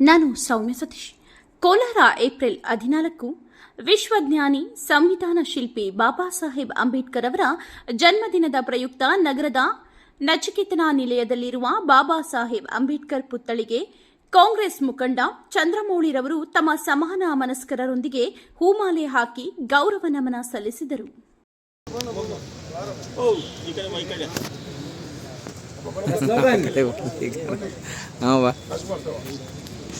ನಾನು ಸೌಮ್ಯ ಸತೀಶ್. ಕೋಲಾರ ಏಪ್ರಿಲ್ ಹದಿನಾಲ್ಕು ವಿಶ್ವಜ್ಞಾನಿ ಸಂವಿಧಾನ ಶಿಲ್ಪಿ ಬಾಬಾ ಸಾಹೇಬ್ ಅಂಬೇಡ್ಕರ್ ಅವರ ಜನ್ಮದಿನದ ಪ್ರಯುಕ್ತ ನಗರದ ನಚಿಕೇತನ ನಿಲಯದಲ್ಲಿರುವ ಬಾಬಾ ಸಾಹೇಬ್ ಅಂಬೇಡ್ಕರ್ ಪುತ್ಥಳಿಗೆ ಕಾಂಗ್ರೆಸ್ ಮುಖಂಡ ಚಂದ್ರಮೌಳಿರವರು ತಮ್ಮ ಸಮಾನ ಮನಸ್ಕರರೊಂದಿಗೆ ಹೂಮಾಲೆ ಹಾಕಿ ಗೌರವ ನಮನ ಸಲ್ಲಿಸಿದರು. ಹಾಂ ಬಾ.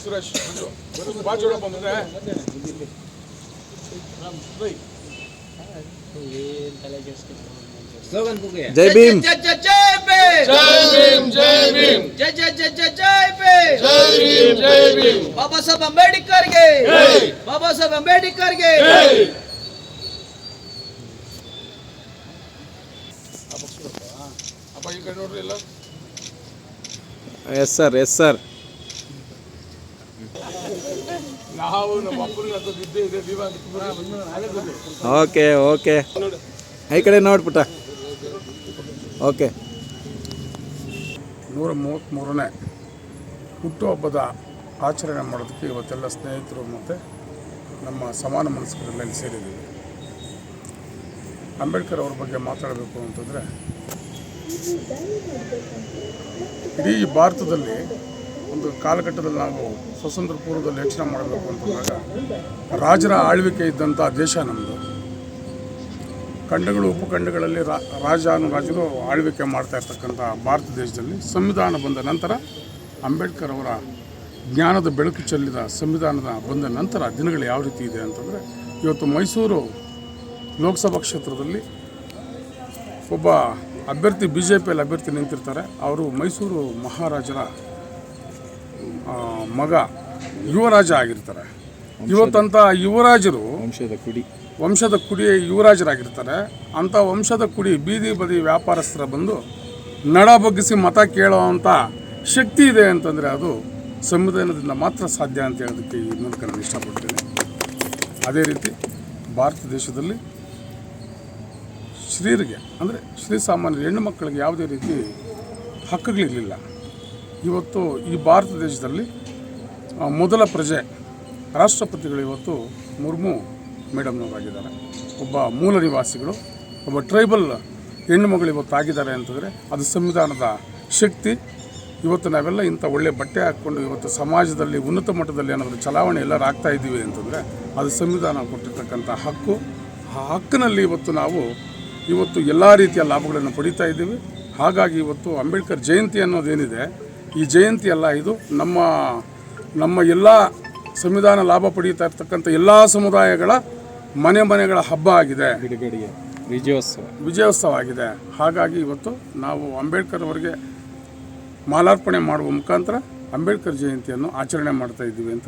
ಸುರೇಶ್ ಬಾಚೋಡಪ್ಪ ಬಂದ್ರೆ. ಜೈ ಭೀಮ್. ಜೈ ಭೀಮ್. ಜೈ ಭೀಮ್ ಜೈ ಜೈ ಜೈ ಜೈ ಜೈ ಜೈ ಜೈ ಬಾಬಾ ಸಾಹೇಬ್ ಅಂಬೇಡ್ಕರ್ಗೆ ಬಾಬಾ ಸಾಹೇಬ್ ಅಂಬೇಡ್ಕರ್ಗೆ ಎಸ್ ಸರ್ ಎಸ್ ಸರ್ ನಾವು ನಮ್ಮ ಅಪ್ಪನಿಗೆ ಇದೆ ಓಕೆ ಓಕೆ. ಈ ಕಡೆ ನೋಡ್ಬಿಟ್ಟ. ಓಕೆ. ನೂರ ಮೂವತ್ತ್ಮೂರನೇ ಹುಟ್ಟುಹಬ್ಬದ ಆಚರಣೆ ಮಾಡೋದಕ್ಕೆ ಇವತ್ತೆಲ್ಲ ಸ್ನೇಹಿತರು ಮತ್ತು ನಮ್ಮ ಸಮಾನ ಮನಸ್ಕರೆಲ್ಲ ಇಲ್ಲಿ ಸೇರಿದ್ದೀವಿ. ಅಂಬೇಡ್ಕರ್ ಅವ್ರ ಬಗ್ಗೆ ಮಾತಾಡಬೇಕು ಅಂತಂದರೆ ಇಡೀ ಭಾರತದಲ್ಲಿ ಒಂದು ಕಾಲಘಟ್ಟದಲ್ಲಿ ನಾವು ಸ್ವತಂತ್ರ ಪೂರ್ವದಲ್ಲಿ ಯೋಚನೆ ಮಾಡಬೇಕು ಅಂತಂದಾಗ ರಾಜರ ಆಳ್ವಿಕೆ ಇದ್ದಂಥ ದೇಶ ನಮ್ಮದು ಖಂಡಗಳು, ಉಪಖಂಡಗಳಲ್ಲಿ ರಾ, ರಾಜಾನುರಾಜರು ಆಳ್ವಿಕೆ ಮಾಡ್ತಾ ಇರ್ತಕ್ಕಂಥ ಭಾರತ ದೇಶದಲ್ಲಿ ಸಂವಿಧಾನ ಬಂದ ನಂತರ ಅಂಬೇಡ್ಕರ್ ಅವರ ಜ್ಞಾನದ ಬೆಳಕು ಚೆಲ್ಲಿದ ಸಂವಿಧಾನದ ಬಂದ ನಂತರ ದಿನಗಳು ಯಾವ ರೀತಿ ಇದೆ ಅಂತಂದರೆ ಇವತ್ತು ಮೈಸೂರು ಲೋಕಸಭಾ ಕ್ಷೇತ್ರದಲ್ಲಿ ಒಬ್ಬ ಅಭ್ಯರ್ಥಿ ಬಿ ಜೆ ಪಿಯಲ್ಲಿ ಅಭ್ಯರ್ಥಿ ನಿಂತಿರ್ತಾರೆ. ಅವರು ಮೈಸೂರು ಮಹಾರಾಜರ ಮಗ ಯುವರಾಜ ಆಗಿರ್ತಾರೆ. ಇವತ್ತಂಥ ಯುವರಾಜರು ವಂಶದ ಕುಡಿ. ವಂಶದ ಕುಡಿ ಯುವರಾಜರಾಗಿರ್ತಾರೆ. ಅಂಥ ವಂಶದ ಕುಡಿ ಬೀದಿ ಬದಿ ವ್ಯಾಪಾರಸ್ಥರ ಬಂದು ನಡ ಬಗ್ಗಿಸಿ ಮತ ಕೇಳೋವಂಥ ಶಕ್ತಿ ಇದೆ ಅಂತಂದರೆ ಅದು ಸಂವಿಧಾನದಿಂದ ಮಾತ್ರ ಸಾಧ್ಯ ಅಂತ ಹೇಳೋದಕ್ಕೆ ಈ ಮೂಲಕ ನಾನು ಇಷ್ಟಪಡ್ತೇನೆ. ಅದೇ ರೀತಿ ಭಾರತ ದೇಶದಲ್ಲಿ ಶ್ರೀರಿಗೆ ಅಂದರೆ ಶ್ರೀ ಸಾಮಾನ್ಯ ಹೆಣ್ಣು ಮಕ್ಕಳಿಗೆ ಯಾವುದೇ ರೀತಿ ಹಕ್ಕುಗಳಿರಲಿಲ್ಲ. ಇವತ್ತು ಈ ಭಾರತ ದೇಶದಲ್ಲಿ ಮೊದಲ ಪ್ರಜೆ ರಾಷ್ಟ್ರಪತಿಗಳು ಇವತ್ತು ಮುರ್ಮು ಮೇಡಮ್ನವರಾಗಿದ್ದಾರೆ ಒಬ್ಬ ಮೂಲ ನಿವಾಸಿಗಳು, ಒಬ್ಬ ಟ್ರೈಬಲ್ ಹೆಣ್ಣು ಮಗಳು ಇವತ್ತು ಆಗಿದ್ದಾರೆ ಅಂತಂದರೆ ಅದು ಸಂವಿಧಾನದ ಶಕ್ತಿ. ಇವತ್ತು ನಾವೆಲ್ಲ ಇಂಥ ಒಳ್ಳೆ ಬಟ್ಟೆ ಹಾಕ್ಕೊಂಡು ಇವತ್ತು ಸಮಾಜದಲ್ಲಿ, ಉನ್ನತ ಮಟ್ಟದಲ್ಲಿ ಏನಾದರೂ ಚಲಾವಣೆ ಎಲ್ಲರೂ ಆಗ್ತಾ ಇದ್ದೀವಿ ಅಂತಂದರೆ ಅದು ಸಂವಿಧಾನ ಕೊಟ್ಟಿರ್ತಕ್ಕಂಥ ಹಕ್ಕು. ಆ ಹಕ್ಕಿನಲ್ಲಿ ಇವತ್ತು ನಾವು ಇವತ್ತು ಎಲ್ಲ ರೀತಿಯ ಲಾಭಗಳನ್ನು ಪಡೀತಾ ಇದ್ದೀವಿ. ಹಾಗಾಗಿ ಇವತ್ತು ಅಂಬೇಡ್ಕರ್ ಜಯಂತಿ ಅನ್ನೋದೇನಿದೆ ಈ ಜಯಂತಿ ಅಲ್ಲ ಇದು ನಮ್ಮ ನಮ್ಮ ಎಲ್ಲ ಸಂವಿಧಾನ ಲಾಭ ಪಡೀತಾ ಇರ್ತಕ್ಕಂಥ ಎಲ್ಲ ಸಮುದಾಯಗಳ ಮನೆ ಮನೆಗಳ ಹಬ್ಬ ಆಗಿದೆ. ವಿಜಯೋತ್ಸವ. ವಿಜಯೋತ್ಸವ ಆಗಿದೆ. ಹಾಗಾಗಿ ಇವತ್ತು ನಾವು ಅಂಬೇಡ್ಕರ್ ಅವರಿಗೆ ಮಾಲಾರ್ಪಣೆ ಮಾಡುವ ಮುಖಾಂತರ ಅಂಬೇಡ್ಕರ್ ಜಯಂತಿಯನ್ನು ಆಚರಣೆ ಮಾಡ್ತಾ ಇದ್ದೀವಿ ಅಂತ